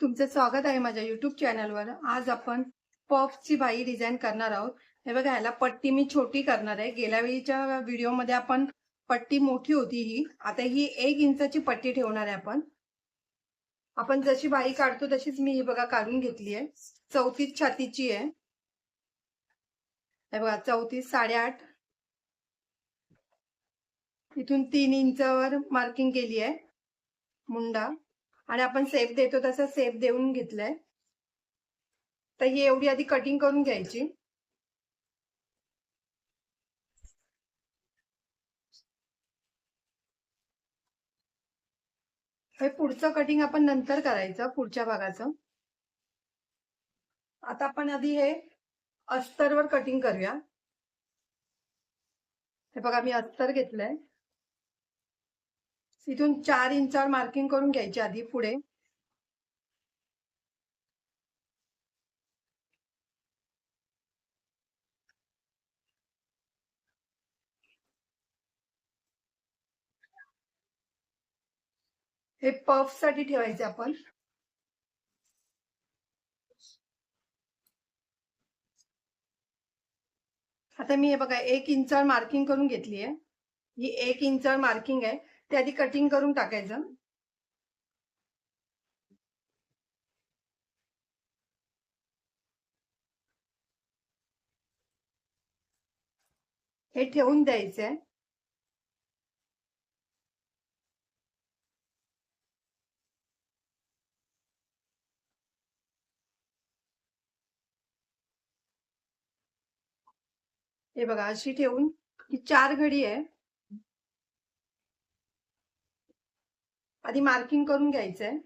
तुमचं स्वागत आहे माझ्या युट्यूब चॅनलवर आज आपण पफची बाई डिझाईन करणार आहोत. हे बघा ह्याला पट्टी मी छोटी करणार आहे. गेल्या वेळीच्या व्हिडिओमध्ये आपण पट्टी मोठी होती ही. आता ही एक इंचाची पट्टी ठेवणार आहे आपण. आपण जशी बाई काढतो तशीच मी ही बघा काढून घेतली आहे. चौतीस छातीची आहे. हे बघा चौतीस साडेआठ. इथून तीन इंचावर मार्किंग केली आहे. मुंडा. आणि आपण सेफ देतो तसा सेफ देऊन घेतलाय. तर ही एवढी आधी कटिंग करून घ्यायची. हे पुढचं कटिंग आपण नंतर करायचं पुढच्या भागाचं. आता आपण आधी हे अस्तरवर कटिंग करूया. हे बघा मी अस्तर घेतलंय. इथून चार इंचावर मार्किंग करून घ्यायची आधी पुढे. हे पफसाठी ठेवायचे आपण. आता मी हे बघा एक इंचावर मार्किंग करून घेतली आहे ही एक इंचावर मार्किंग आहे. ते आधी कटिंग करून टाकायचं. हे ठेवून द्यायचंय. हे बघा अशी ठेवून ही चार घडी आहे. आधी मार्किंग करून घ्यायचंय.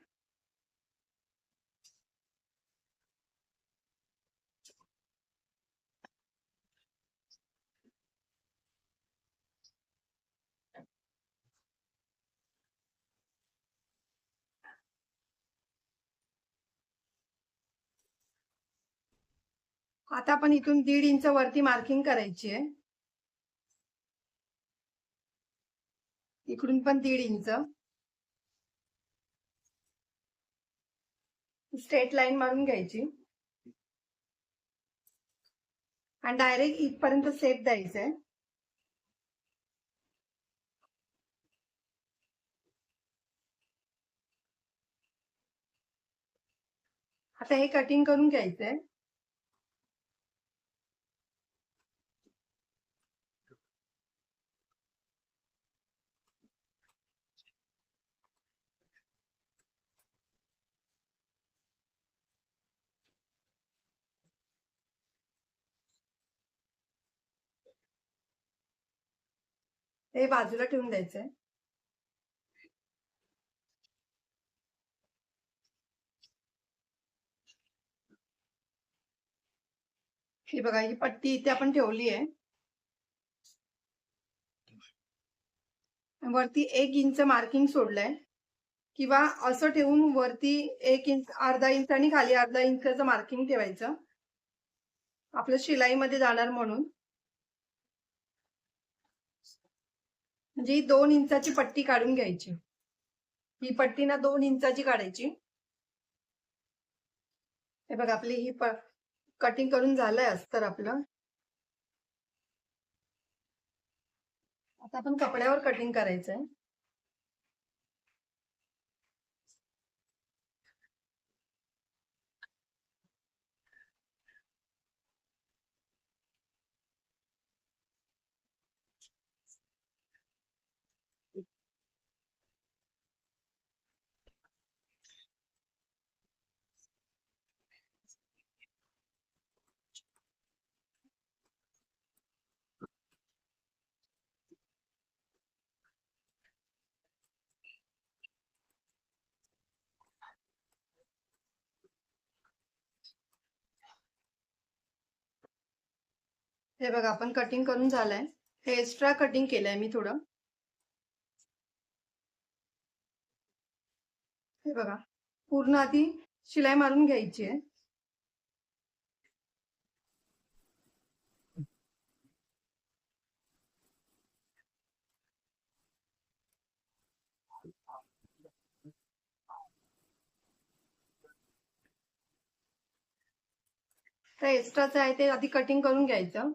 आता आपण इथून दीड इंच वरती मार्किंग करायची आहे इकडून पण दीड इंच. स्ट्रेट लाईन मारून घ्यायची. आणि डायरेक्ट इथपर्यंत सेप द्यायचंय आता हे कटिंग करून घ्यायचंय हे बाजूला ठेवून द्यायचंय. हे बघा ही पट्टी इथे आपण ठेवली आहे. वरती एक इंच मार्किंग सोडलंय. किंवा असं ठेवून वरती एक इंच अर्धा इंच आणि खाली अर्धा इंचचं मार्किंग ठेवायचं. आपलं शिलाईमध्ये जाणार म्हणून. म्हणजे ही दोन इंचाची पट्टी काढून घ्यायची. ही पट्टी ना दोन इंचाची काढायची. हे बघा आपली ही कटिंग करून झालंय अस्तर आपलं. आता आपण कपड्यावर कटिंग करायचंय. हे बघा आपण कटिंग करून झालंय. हे एक्स्ट्रा कटिंग केलंय मी थोडं. हे बघा पूर्ण आधी शिलाई मारून घ्यायची आहे. एक्स्ट्राचं आहे ते आधी कटिंग करून घ्यायचं.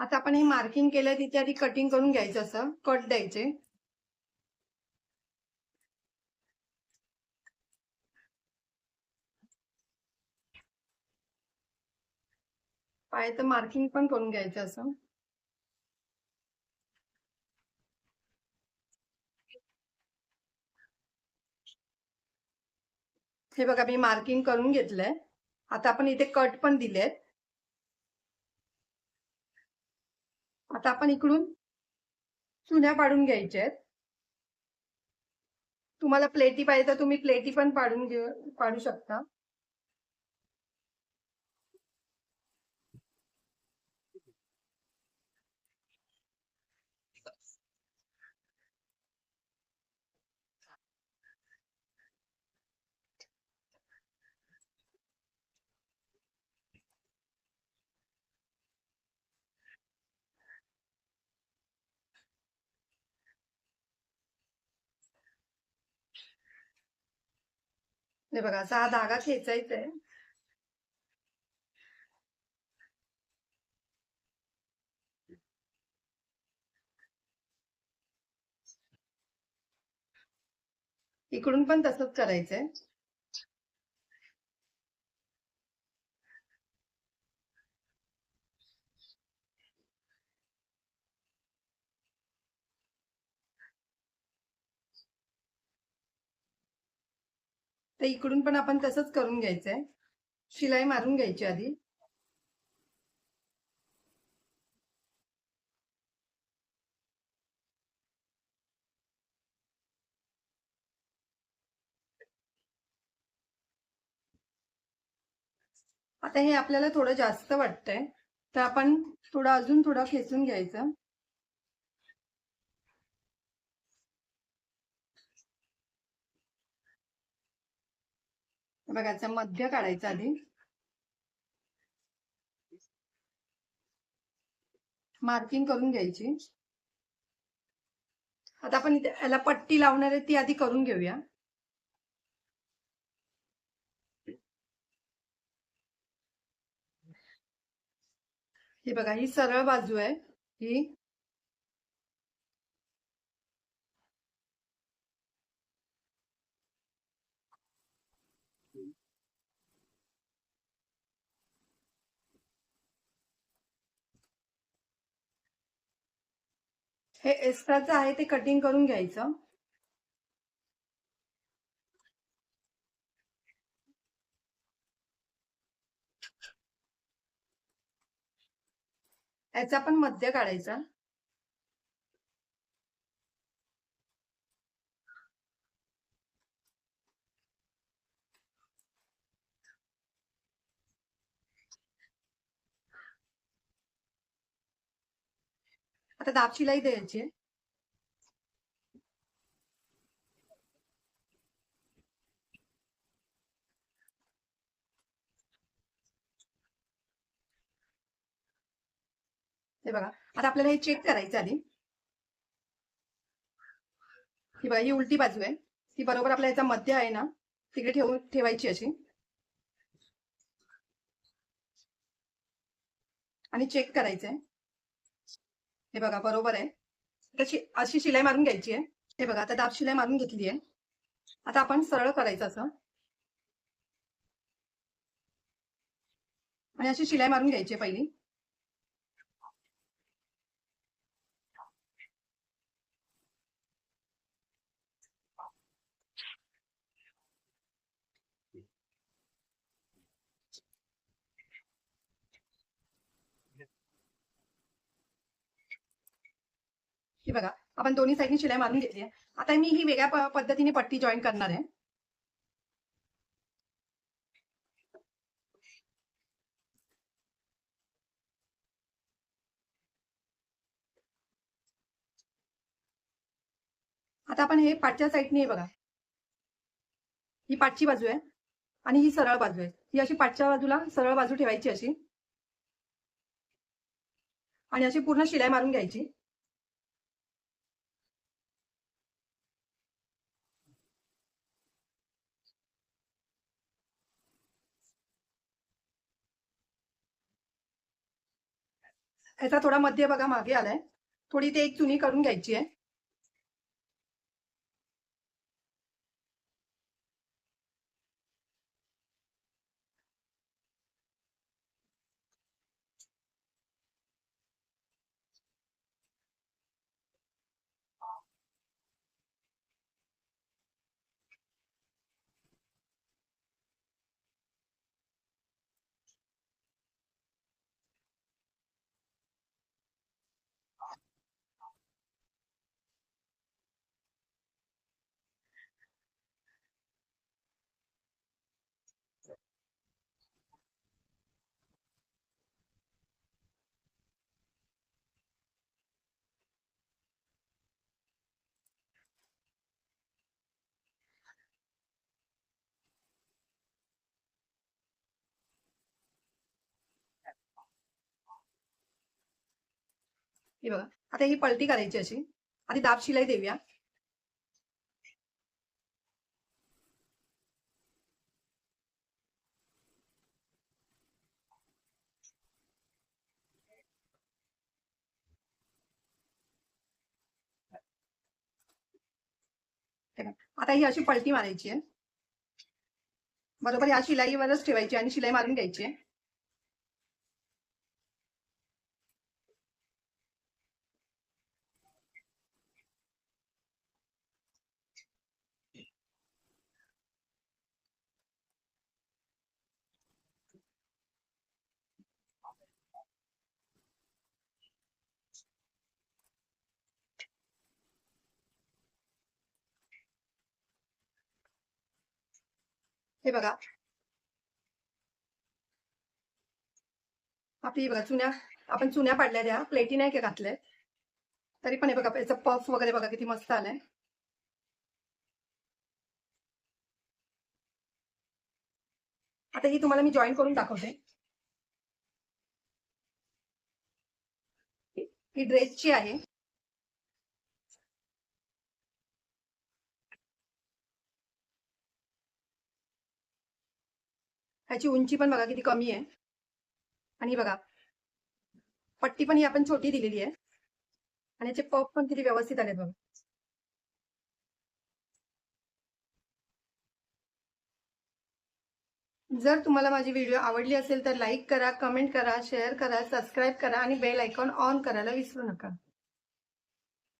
आता आपण हे मार्किंग केलं तिथे आधी कटिंग करून घ्यायचं असं. कट द्यायचे. पायाचं मार्किंग पण करून घ्यायचं असं. हे बघा मी मार्किंग करून घेतलंय. आता आपण इथे कट पण दिलेत. आता आपण इकडून चुन्या पाडून घ्यायच्या आहेत. तुम्हाला प्लेटी पाहिजे तर तुम्ही प्लेटी पण पाडून घेऊ पाडू शकता. हे बघा असा हा धागा खेचायचा आहे इकडून पण तसंच करायचंय. तर इकडून पण आपण तसंच करून घ्यायचंय. शिलाई मारून घ्यायची आधी. आता हे आपल्याला थोडं जास्त वाटतंय. तर आपण थोडं अजून थोडं खेचून घ्यायचं. बघा याचा मध्य काढायचा आधी. मार्किंग करून घ्यायची. आता आपण इथे याला पट्टी लावणार आहे ती आधी करून घेऊया. ही बघा ही सरळ बाजू आहे ही हे एक्स्ट्राचं आहे ते कटिंग करून घ्यायचं. याचा पण मध्य काढायचा. आता दापशीलाही द्यायची. आहे हे बघा आता आपल्याला हे चेक करायचं आधी. ही बघा ही उलटी बाजू आहे. ती बरोबर आपल्या याचा मध्य आहे ना तिकडे ठेवून ठेवायची अशी. आणि चेक करायचंय. हे बघा बरोबर आहे. त्याची अशी शिलाई मारून घ्यायची आहे. हे बघा आता दाब शिलाई मारून घेतली आहे. आता आपण सरळ करायचं असं. आणि अशी शिलाई मारून घ्यायची आहे पहिली. हे बघा आपण दोन्ही साईडनी शिलाई मारून घेतली आहे. आता मी ही वेगळ्या पद्धतीने पट्टी जॉईन करणार आहे. आता आपण हे पाठच्या साईडने बघा. ही पाठची बाजू आहे आणि ही सरळ बाजू आहे. ही अशी पाठच्या बाजूला सरळ बाजू ठेवायची अशी. आणि अशी पूर्ण शिलाई मारून घ्यायची. याचा थोडा मध्य बघा मागे आलाय. थोडी ते एक चुनी करून घ्यायची आहे. हे बघा. आता ही पलटी करायची अशी. आधी दाब शिलाई देऊया. आता ही अशी पलटी मारायची आहे. बरोबर या शिलाईवरच ठेवायची आणि शिलाई मारून घ्यायची आहे. हे बघा. आपली बघा चुन्या आपण चुन्या पाडल्या त्या प्लेटी नाही का घातल्या? तरी पण हे बघा याचा पफ वगैरे बघा किती मस्त आलाय. आता ही तुम्हाला मी जॉईन करून दाखवते. ही ड्रेसची आहे ह्याची उंची पण बघा किती कमी आहे. आणि बघा पट्टी पण ही आपण छोटी दिलेली आहे. आणि याचे पप पण किती व्यवस्थित आले बघा. जर तुम्हाला माझी व्हिडिओ आवडली असेल तर लाईक करा कमेंट करा शेअर करा सबस्क्राईब करा आणि बेल आयकॉन ऑन करायला विसरू नका.